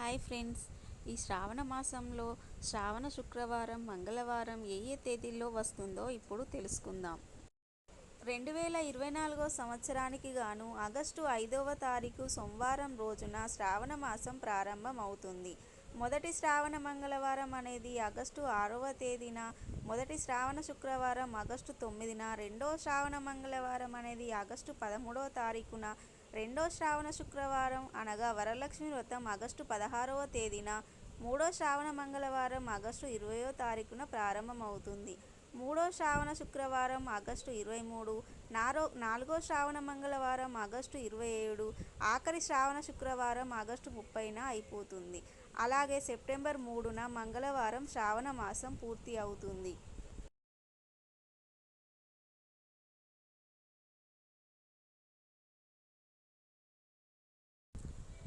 Hi friends. ఈ శ్రావణ మాసంలో శ్రావణ శుక్రవారం మంగళవారం ఏ ఏ తేదీల్లో వస్తుందో ఇప్పుడు తెలుసుకుందాం. రెండు వేల ఇరవై నాలుగో సంవత్సరానికి గాను ఆగస్టు ఐదవ తారీఖు సోమవారం రోజున శ్రావణ మాసం ప్రారంభం అవుతుంది మొదటి శ్రావణ మంగళవారం అనేది ఆగస్టు ఆరవ తేదీన మొదటి శ్రావణ శుక్రవారం ఆగస్టు తొమ్మిదిన రెండో శ్రావణ మంగళవారం అనేది ఆగస్టు పదమూడవ తారీఖున రెండో శ్రావణ శుక్రవారం అనగా వరలక్ష్మి వ్రతం ఆగస్టు పదహారవ తేదీన మూడో శ్రావణ మంగళవారం ఆగస్టు ఇరవయో తారీఖున ప్రారంభమవుతుంది. మూడో శ్రావణ శుక్రవారం ఆగస్టు ఇరవై మూడు నారో నాలుగో శ్రావణ మంగళవారం ఆగస్టు ఇరవై ఏడు ఆఖరి శ్రావణ శుక్రవారం ఆగస్టు ముప్పైన అయిపోతుంది. అలాగే సెప్టెంబర్ మూడున మంగళవారం శ్రావణ మాసం పూర్తి అవుతుంది.